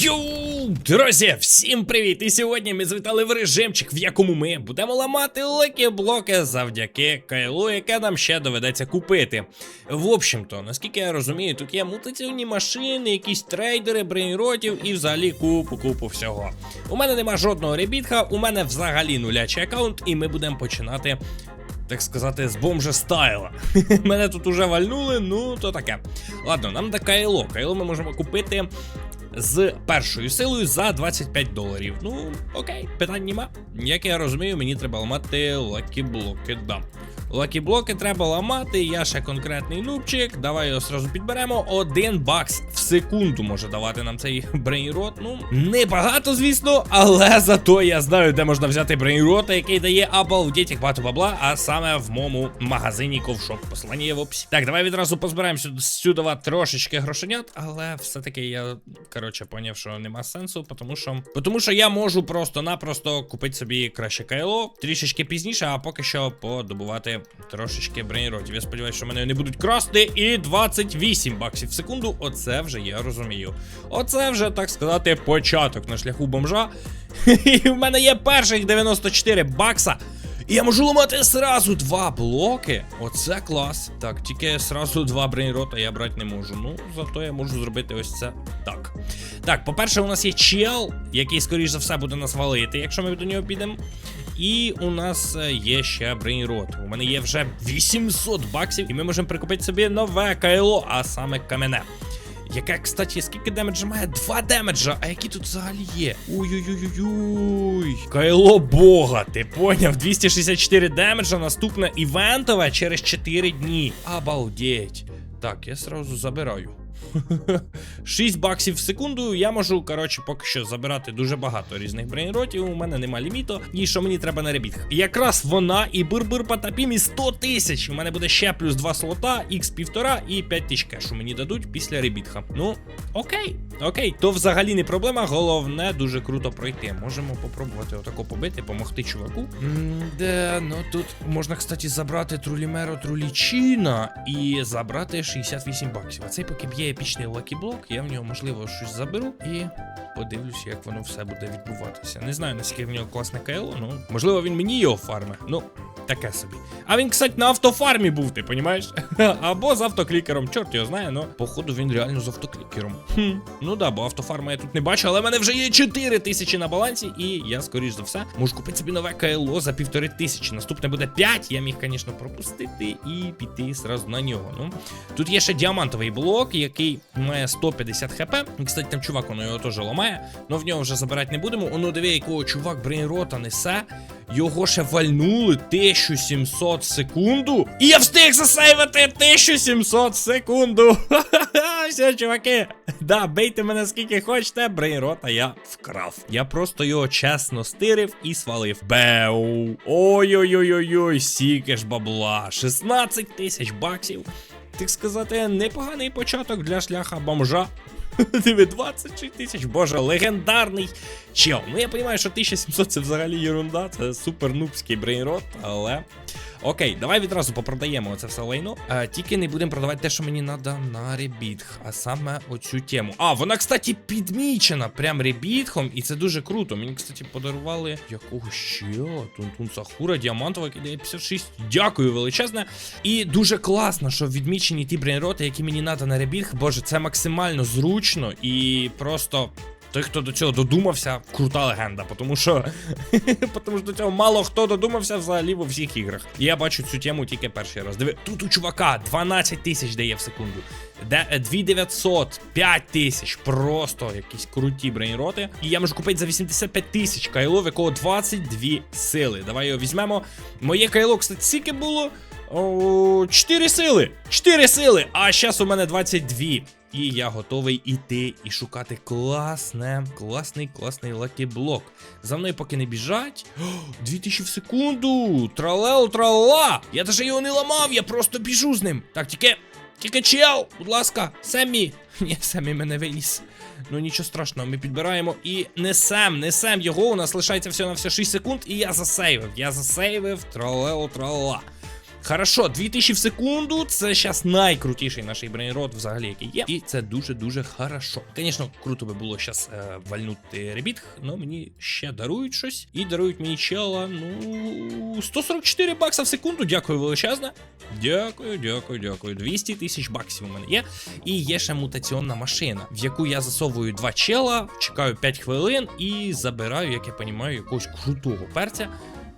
Йоу, друзі, всім привіт! І сьогодні ми звітали в режимчик, в якому ми будемо ламати лекі блоки завдяки кайлу, яке нам ще доведеться купити. В общем-то, наскільки я розумію, тут є мутаційні машини, якісь трейдери, брейнротів і взагалі купу-купу всього. У мене нема жодного ребітха, у мене взагалі нулячий аккаунт, і ми будемо починати. Так сказати, з бомжа стайла. Мене тут уже вальнули, ну то таке. Ладно, нам до кайло. Кайло ми можемо купити з першою силою за 25 доларів. Ну, окей, питань нема. Як я розумію, мені треба ламати лакі-блоки, да. Лакі-блоки треба ламати, я ще конкретний нубчик. Давай його сразу підберемо. Один бакс в секунду може давати нам цей брейнрот. Ну, небагато, звісно, але зато я знаю, де можна взяти брейнрота, який дає обалдеть як багато бабла, а саме в моєму магазині ковшоп. Послання є в описі. Так, давай відразу позбираємо сюди, сюди трошечки грошенят, але все-таки я, коротше, поняв, що нема сенсу, тому що, тому що я можу просто-напросто купити собі краще кайло трішечки пізніше, а поки що подобувати трошечки брейнротів. Я сподіваюся, що мене не будуть красти. І 28 баксів в секунду. Оце вже я розумію. Оце вже, так сказати, початок на шляху бомжа. І в мене є перших 94 бакса. І я можу ламати сразу два блоки. Оце клас. Так, тільки сразу два брейнрота я брати не можу. Ну, зато я можу зробити ось це так. Так, по-перше, у нас є чел, який, скоріш за все, буде нас валити, якщо ми до нього підемо. І у нас е, є ще брейнрот. У мене є вже 800 баксів, і ми можемо прикупити собі нове кайло, а саме камене. Яке, кстати, скільки демеджа має? Два демеджа. А які тут взагалі є? Ой-ой-ой-ой. Кайло Бога, ти поняв? 264 демеджа, наступне івентове через 4 дні. Обалдеть. Так, я сразу забираю. 6 баксів в секунду. Я можу, коротше, поки що забирати дуже багато різних брейнротів. У мене нема ліміту. І що мені треба на ребіт? Якраз вона і бир-бир потапім і 100 тисяч. У мене буде ще плюс 2 слота, х півтора і 5 тисяч кешу мені дадуть після ребітха. Ну, окей, окей, то взагалі не проблема. Головне, дуже круто пройти. Можемо попробувати отако побити, помогти чуваку. Де, ну тут можна, кстати, забрати трулімеро трулічіна і забрати 68 баксів. А цей поки б'є епічний лакіблок, я в нього, можливо, щось заберу і подивлюсь, як воно все буде відбуватися. Не знаю, наскільки в нього класне кайло, ну можливо, він мені його фарме. Ну, таке собі. А він, кстати, на автофармі був, ти понімаєш? Або з автоклікером, чорт його знає, ну походу він реально з автоклікером. Хм, ну да, бо автофарма я тут не бачу, але в мене вже є 4 тисячі на балансі, і я, скоріш за все, можу купити собі нове кайло за півтори тисячі. Наступне буде 5. Я міг, звісно, пропустити і піти сразу на нього. Ну, тут є ще діамантовий блок, який має 150 хп. Кстати, там чувак, воно його теж ламає, але в нього вже забирати не будемо. Оно диви, якого чувак брейнрота несе. Його ще вальнули 1700 секунду. І я встиг засейвити 1700 секунду. Ха-ха-ха, все, чуваки. Да, бейте мене скільки хочете, брейнрота я вкрав. Я просто його чесно стирив і свалив. Беу. Ой-ой-ой-ой-ой, сіки ж бабла. 16 тисяч баксів. Так сказати, непоганий початок для шляха бомжа. Диви, 26 тисяч, боже, легендарний чел. Ну я розумію, що 1700 це взагалі ерунда, це супер нубський брейнрот, але. Окей, давай відразу попродаємо оце все лайно. А, тільки не будемо продавати те, що мені треба на ребітх, а саме оцю тему. А, вона, кстати, підмічена прям ребітхом, і це дуже круто. Мені, кстати, подарували якого ще? Тунтун Сахура, діамантова, який дає 56. Дякую величезне. І дуже класно, що відмічені ті брейнроти, які мені треба на ребітх. Боже, це максимально зручно і просто. Той, хто до цього додумався, крута легенда, тому що тому що до цього мало хто додумався взагалі во всіх іграх. Я бачу цю тему тільки перший раз. Диви, тут у чувака 12 тисяч дає в секунду. Де 2900, 5 тисяч, просто якісь круті брейнроти. І я можу купити за 85 тисяч кайло, в якого 22 сили. Давай його візьмемо. Моє кайло, кстати, скільки було? О, 4 сили! 4 сили! А зараз у мене 22. І я готовий іти і шукати класне, класний, класний лакіблок. За мною поки не біжать. О, 2000 в секунду! Тралел, тралала! Я даже його не ламав, я просто біжу з ним. Так, тільки, тільки чел, будь ласка, Семмі. Ні, Семмі мене виніс. Ну нічого страшного, ми підбираємо і несем, несем його. У нас лишається все на все 6 секунд, і я засейвив. Я засейвив, тралел, тралала. Хорошо, 2000 в секунду. Це зараз найкрутіший наш брейнрот взагалі, який є. І це дуже-дуже хорошо. Звісно, круто би було зараз е, вальнути ребіт, але мені ще дарують щось. І дарують мені чела, ну, 144 бакса в секунду. Дякую величезне. Дякую, дякую, дякую. 200 тисяч баксів у мене є. І є ще мутаційна машина, в яку я засовую два чела, чекаю 5 хвилин і забираю, як я розумію, якогось крутого перця.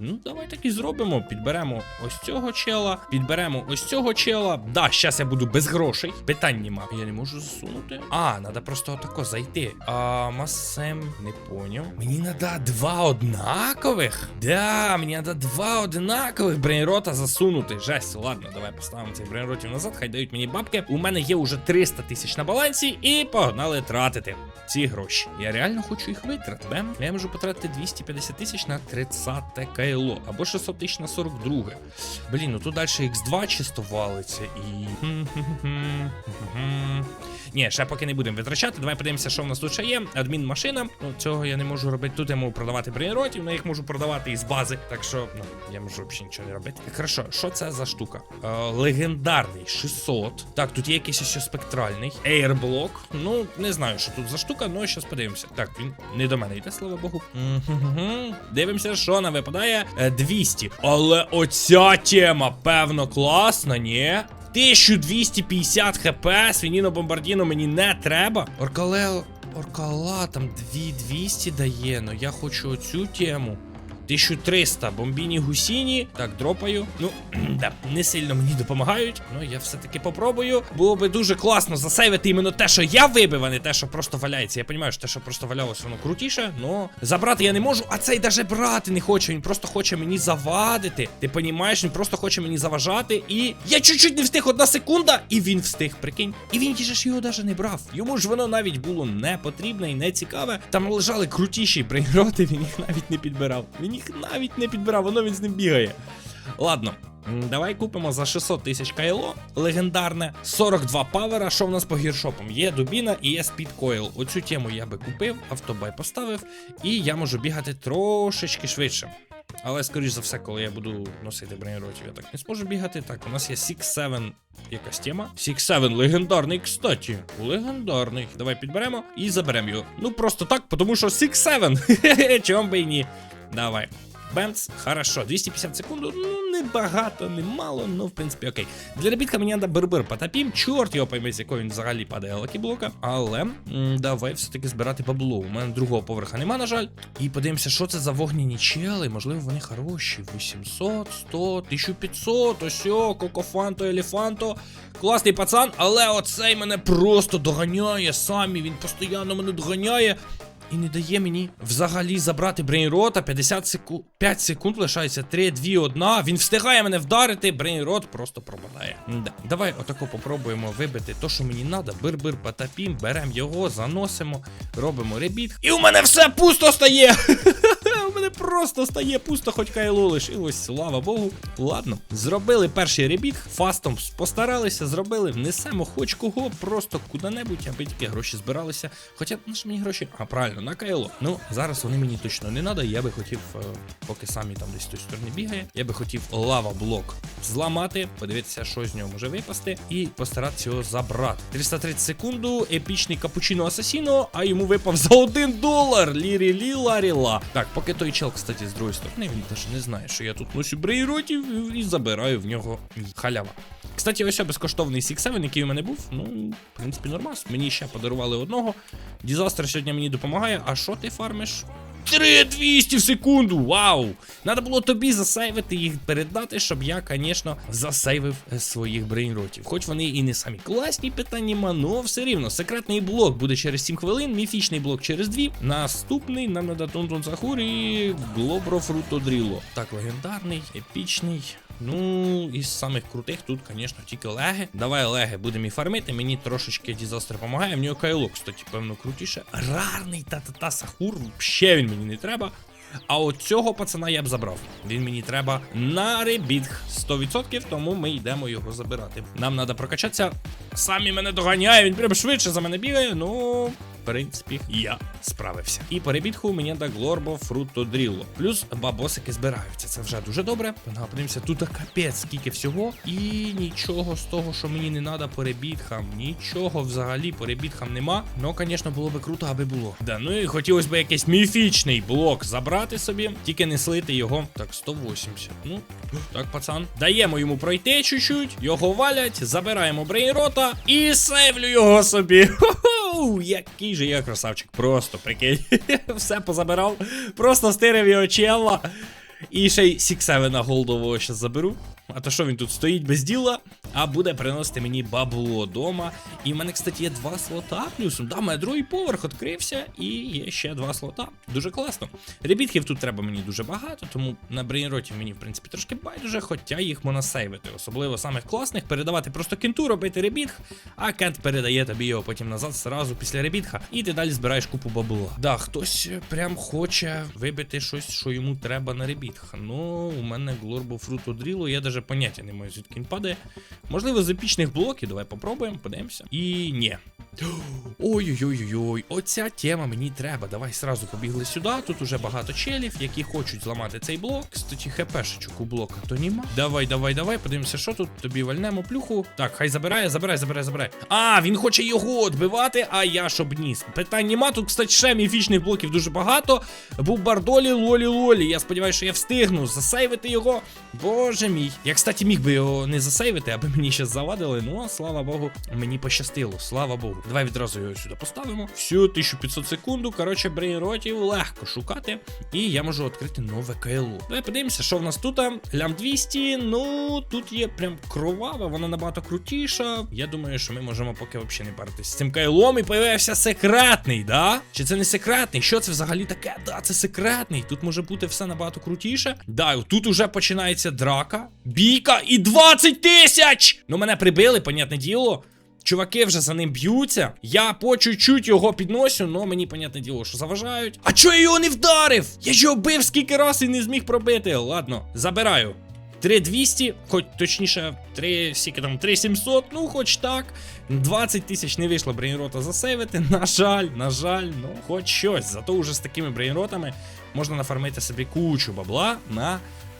Ну, давай так і зробимо. Підберемо ось цього чела, підберемо ось цього чела. Да, щас я буду без грошей. Питань нема. Я не можу засунути. А, треба просто отако зайти. А масем, не поняв. Мені треба два однакових. Да, мені треба два однакових брейнрота засунути. Жесть, ладно, давай поставимо цих брейнротів назад, хай дають мені бабки. У мене є уже 300 тисяч на балансі, і погнали тратити ці гроші. Я реально хочу їх витратити. Я можу потратити 250 тисяч на 30 кайло, або 600 тисяч на 42. Блін, ну тут далі X2 чисто валиться і. Ні, ще поки не будемо витрачати. Давай подивимося, що в нас тут ще є. Адмін машина. Ну, цього я не можу робити. Тут я можу продавати брейнротів, але їх можу продавати із бази. Так що, ну, я можу взагалі нічого не робити. Хорошо, що це за штука? Е, легендарний 600. Так, тут є якийсь ще спектральний. Airблок. Ну, не знаю, що тут за штука, але зараз подивимося. Так, він не до мене йде, слава Богу. Дивимося, що нам випадає. Е, 200. Але оця тема, певно, класна, ні? 1250 хп, свініно бомбардіно мені не треба. Оркалео, Оркала там 2200 дає, ну я хочу оцю тему. 1300 бомбіні гусіні. Так, дропаю. Ну, да, не сильно мені допомагають. Ну, я все-таки попробую. Було би дуже класно засейвити іменно те, що я вибив, а не те, що просто валяється. Я розумію, що те, що просто валялося, воно крутіше, но забрати я не можу, а цей даже брати не хоче. Він просто хоче мені завадити. Ти розумієш, він просто хоче мені заважати. І я чуть-чуть не встиг одна секунда, і він встиг, прикинь. І він ж його даже не брав. Йому ж воно навіть було не потрібне і не цікаве. Там лежали крутіші брейнроти, він їх навіть не підбирав. Він їх навіть не підбирав, воно він з ним бігає. Ладно. Давай купимо за 600 тисяч кайло легендарне, 42 павера. Що в нас по гіршопам? Є дубіна і є спід койл. Оцю тему я би купив, автобай поставив, і я можу бігати трошечки швидше. Але, скоріш за все, коли я буду носити бронеротів, я так не зможу бігати. Так, у нас є 6-7 якась тема. 6-7 легендарний, кстати. Легендарний. Давай підберемо і заберемо його. Ну просто так, тому що 6-7. Чом би і ні. Давай. Бемц, хорошо, 250 секунд, ну не багато, не мало, ну в принципі окей. Для ребітка мені треба бербер потопім, чорт його пойме, з якого він взагалі падає лакіблока. Але м, давай все-таки збирати бабло. У мене другого поверха нема, на жаль. І подивимося, що це за вогняні чели. Можливо, вони хороші. 800, 100, 1500, ось о, кокофанто, елефанто. Класний пацан, але оцей мене просто доганяє самі. Він постійно мене доганяє. І не дає мені взагалі забрати брейнрота. 50 секунд. 5 секунд лишається 3, 2, 1. Він встигає мене вдарити, брейнрот просто пропадає. Да. Давай отако попробуємо вибити то, що мені треба. Бир-бир, потапім, беремо його, заносимо, робимо ребіт. І у мене все пусто стає! У мене просто стає пусто, хоч кайло лишилось, слава Богу. Ладно, зробили перший ребіт, фастом постаралися, зробили, внесемо хоч кого, просто куди-небудь, аби тільки гроші збиралися. Хоча на що мені гроші? А правильно, на кайло. Ну, зараз вони мені точно не треба. Я би хотів, е, поки самі там десь той сторони бігає, я би хотів лава блок зламати, подивитися, що з нього може випасти, і постаратися його забрати. 330 секунду, епічний капучино асасіно, а йому випав за 1 долар. Лірі лі ларі ла. Так, поки той чел, кстати, з другої сторони, він теж не знає, що я тут носю брейротів і забираю в нього халява. Кстати, ось безкоштовний Six 7 який у мене був. Ну, в принципі, нормас. Мені ще подарували одного. Дізастер сьогодні мені допомагає. А що ти фармиш? 3200 в секунду! Вау! Надо було тобі засейвити їх передати, щоб я, звісно, засейвив е, своїх брейнротів. Хоч вони і не самі класні питання, мано все рівно. Секретний блок буде через 7 хвилин, міфічний блок через 2. Наступний нам надо Тунтун Сахур і Глобро Фрутодріло. Так, легендарний, епічний. Ну, із самих крутих тут, звісно, тільки леги. Давай леги будемо і фармити. Мені трошечки дізастер допомагає. В нього кайло, кстати, певно, крутіше. Рарний та-та-та Сахур. Ще він мені не треба. А от цього пацана я б забрав. Він мені треба на ребітг 100%, тому ми йдемо його забирати. Нам треба прокачатися. Самі мене доганяє, він прям швидше за мене бігає. Ну, принципі, я справився. І по ребітху мені да Глорбо Фруто Дрілло. Плюс бабосики збираються. Це вже дуже добре. Ну, тут капець, скільки всього. І нічого з того, що мені не треба по ребітхам. Нічого взагалі по ребітхам нема. Ну, звісно, було би круто, аби було. Да, ну і хотілося б якийсь міфічний блок забрати собі, тільки не слити його. Так, 180. Ну, так, пацан. Даємо йому пройти чуть-чуть, його валять, забираємо брейнрота і сейвлю його собі. Хо-хо! Який же я красавчик. Просто прикинь. Все позабирав. Просто стирив його чела. І ще й Сіксевена голдового ще заберу. А то що він тут стоїть без діла, а буде приносити мені бабло дома. І в мене, кстати, є два слота плюсом. Да, мене другий поверх відкрився, і є ще два слота. Дуже класно. Ребітків тут треба мені дуже багато, тому на брейнроті мені, в принципі, трошки байдуже, хоча їх можна сейвити. Особливо самих класних, передавати просто кенту, робити ребітх, а кент передає тобі його потім назад зразу після ребітха, і ти далі збираєш купу бабла. Да, хтось прям хоче вибити щось, що йому треба на ребітх. Ну, у мене Глорбо Фруто Дріло, я даже поняття не маю, звідки він падає. Можливо, з епічних блоків, давай попробуємо, подивимося. І ні. Ой-ой-ой-ой, оця тема мені треба. Давай сразу побігли сюди. Тут уже багато челів, які хочуть зламати цей блок. Кстати, хпшечок у блока то нема. Давай, давай, давай, подивимося, що тут. Тобі вальнемо плюху. Так, хай забирає, забирай, забирай, забирай. А, він хоче його відбивати, а я щоб ніс. Питань нема. Тут, кстати, ще міфічних блоків дуже багато. Був бардолі, лолі, лолі. Я сподіваюся, що я встигну засейвити його. Боже мій. Я, кстати, міг би його не засейвити, аби мені ще завадили. Ну, слава Богу, мені пощастило. Слава Богу. Давай відразу його сюди поставимо. Всю 1500 секунду. Коротше, брейнротів легко шукати. І я можу відкрити нове КЛУ. Давай подивимося, що в нас тут. Лям 200. Ну, тут є прям кровава, вона набагато крутіша. Я думаю, що ми можемо поки взагалі не паритись з цим кайлом. І появився секретний, да? Чи це не секретний? Що це взагалі таке? Да, це секретний. Тут може бути все набагато крутіше. Да, тут уже починається драка. Бійка і 20 тисяч! Ну, мене прибили, понятне діло. Чуваки вже за ним б'ються. Я по чуть-чуть його підносю, але мені, понятне діло, що заважають. А чого я його не вдарив? Я його бив скільки раз і не зміг пробити. Ладно, забираю. 3200, хоч точніше, 3, скільки там, 3700, ну хоч так. 20 тисяч не вийшло брейнрота засейвити. На жаль, на жаль, ну хоч щось. Зато вже з такими брейнротами можна нафармити собі кучу бабла на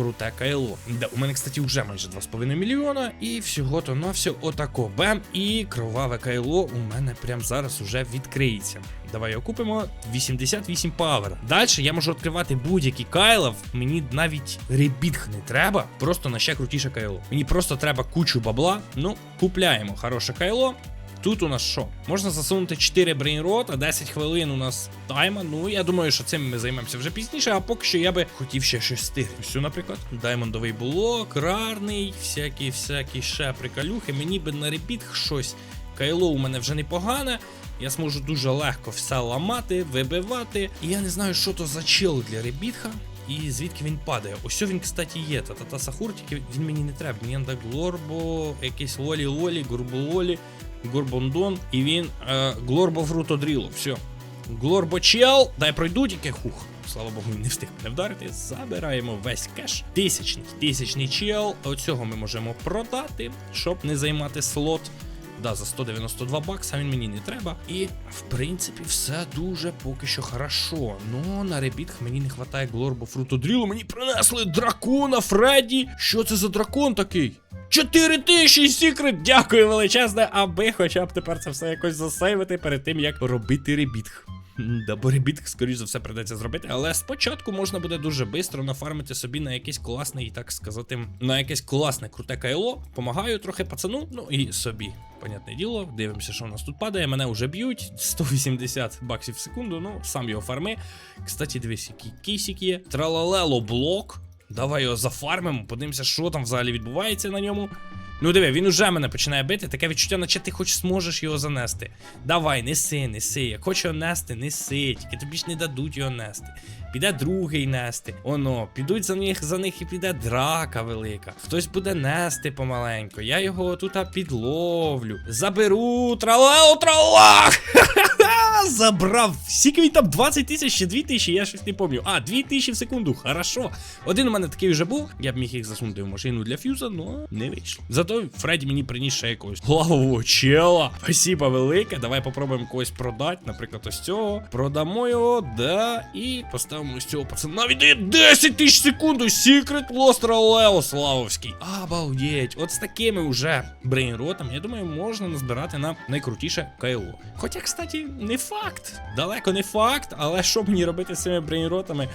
круте кайло. Да, у мене, кстати, вже майже 2,5 мільйона. І всього то на все отако. Бем. І кроваве кайло у мене прямо зараз уже відкриється. Давай його купимо 88 павер. Далі я можу відкривати будь-які кайлов. Мені навіть ребітх не треба. Просто на ще крутіше кайло. Мені просто треба кучу бабла. Ну, купляємо хороше кайло. Тут у нас що? Можна засунути 4 брейнрота, 10 хвилин у нас тайма. Ну, я думаю, що цим ми займемося вже пізніше, а поки що я би хотів ще щось стигнути. Ось, наприклад, даймондовий блок, рарний, всякі, всякі ще приколюхи. Мені би на репіт щось. Кайло у мене вже непогане. Я зможу дуже легко все ламати, вибивати. І я не знаю, що то за чел для ребітха. І звідки він падає? Ось він, кстати, є. Та та Сахур, тільки він мені не треба. Мені треба Глорбо, якийсь Лолі-Лолі, Гурбололі, Горбондон, і він е, Глорбо Фрутодріло. Все. Глорбочел, дай пройду тільки хух. Слава Богу, він не встиг мене вдарити. Забираємо весь кеш. Тисячний, тисячний чел. Оцього ми можемо продати, щоб не займати слот. Да, за 192 бакса він мені не треба. І, в принципі, все дуже поки що хорошо. Ну, на ребітх мені не вистачає Глорбо Фрутодрілу. Мені принесли дракона Фредді. Що це за дракон такий? 4000 секрет! Дякую величезне, аби хоча б тепер це все якось засейвити перед тим, як робити ребітх. Да, бо скоріш за все, придеться зробити, але спочатку можна буде дуже швидко нафармити собі на якийсь класний, так сказати, на якесь класне круте кайло. Помагаю трохи пацану, ну і собі. Понятне діло, дивимося, що у нас тут падає. Мене вже б'ють 180 баксів в секунду. Ну, сам його фарми. Кстати, дивись, який кейсик є. Тралалело блок. Давай його зафармимо, подивимося, що там взагалі відбувається на ньому. Ну диви, він уже мене починає бити. Таке відчуття, наче ти хоч зможеш його занести. Давай, неси, неси. Як хоче його нести, неси. Тільки тобі ж не дадуть його нести. Піде другий нести. Оно, підуть за них за них і піде драка велика. Хтось буде нести помаленько. Я його тут підловлю. Заберу тралау тралах! забрав. Скільки там 20 тисяч чи 2 тисячі, я щось не пам'ятаю. А, 2 тисячі в секунду, хорошо. Один у мене такий вже був. Я б міг їх засунути в машину для фюза, але не вийшло. Зато Фредді мені приніс ще якогось голову чела. Спасибо велике. Давай попробуємо когось продати. Наприклад, ось цього. Продамо його, да. І поставимо ось цього пацана. Віддає 10 тисяч секунду. Секрет Лостра Лео Славовський. Обалдеть. От з такими вже брейнротами, я думаю, можна назбирати на найкрутіше КЛО. Хоча, кстати, не факт. Далеко не факт, але що мені робити з цими брейнротами?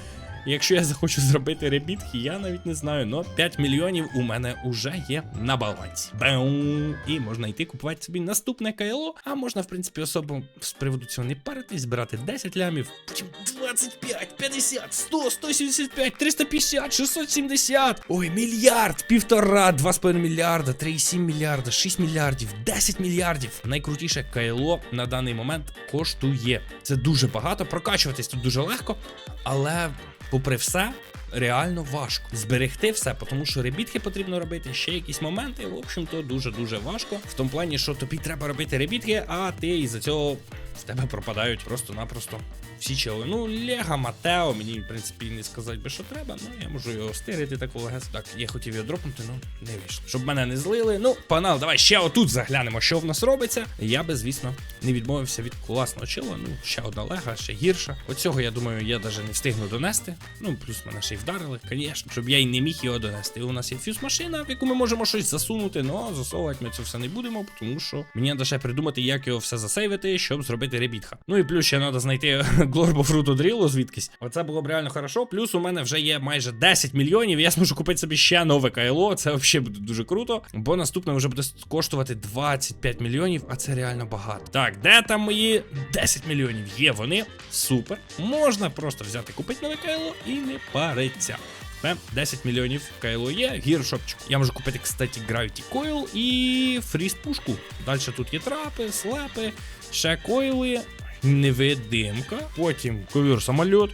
Якщо я захочу зробити ребітки, я навіть не знаю, но 5 мільйонів у мене вже є на балансі. Баум. І можна йти купувати собі наступне КЛО, а можна, в принципі, особо з приводу цього не паритись, збирати 10 лямів, потім 25, 50, 100, 175, 350, 670. Ой, мільярд, півтора, 2,5 мільярда, 3,7 мільярда, 6 мільярдів, 10 мільярдів. Найкрутіше КЛО на даний момент коштує. Це дуже багато. Прокачуватись тут дуже легко, але попри все. Реально важко зберегти все, тому що ребітки потрібно робити ще якісь моменти. В общем-то, дуже дуже важко. В тому плані, що тобі треба робити ребітки, а ти із-за цього в тебе пропадають просто-напросто всі чели. Ну, Лего, Матео, мені, в принципі, не сказати би, що треба. Ну, я можу його стирити так легес. Так, я хотів його дропнути, ну не вийшло. Щоб мене не злили. Ну, панал, давай ще отут заглянемо, що в нас робиться. Я би, звісно, не відмовився від класного чела. Ну, ще одна лега, ще гірша. Оцього, я думаю, я навіть не встигну донести. Ну, плюс мене ще й вдарили, звісно, щоб я й не міг його донести. У нас є фюз-машина, в яку ми можемо щось засунути, але засовувати ми це все не будемо, тому що мені треба придумати, як його все засейвити, щоб зробити ребітха. Ну і плюс ще треба знайти Глорбо Фруту Дрілу звідкись. Оце було б реально хорошо. Плюс у мене вже є майже 10 мільйонів. Я зможу купити собі ще нове кайло. Це взагалі буде дуже круто. Бо наступне вже буде коштувати 25 мільйонів, а це реально багато. Так, де там мої 10 мільйонів? Є вони. Супер. Можна просто взяти, купити нове кайло і не париться. Бем, 10 мільйонів кайло є, гіршопчик. Я можу купити, кстати, Gravity Coil і фріст пушку. Далі тут є трапи, слепи, ще койли, невидимка, потім ковір самоліт,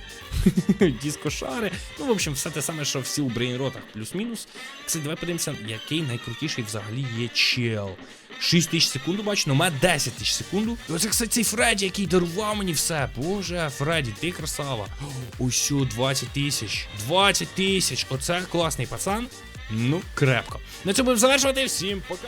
дискошари. Ну, в общем, все те саме, що всі у брейнротах, плюс-мінус. Кстати, давай подивимося, який найкрутіший взагалі є чел. 6 тисяч секунду бачу, ну мене 10 тисяч секунду. І Оце, кстати, цей Фредді, який дарував мені все. Боже, Фредді, ти красава. Ось 20 тисяч. 20 тисяч. Оце класний пацан. Ну, крепко. На цьому будемо завершувати. Всім пока.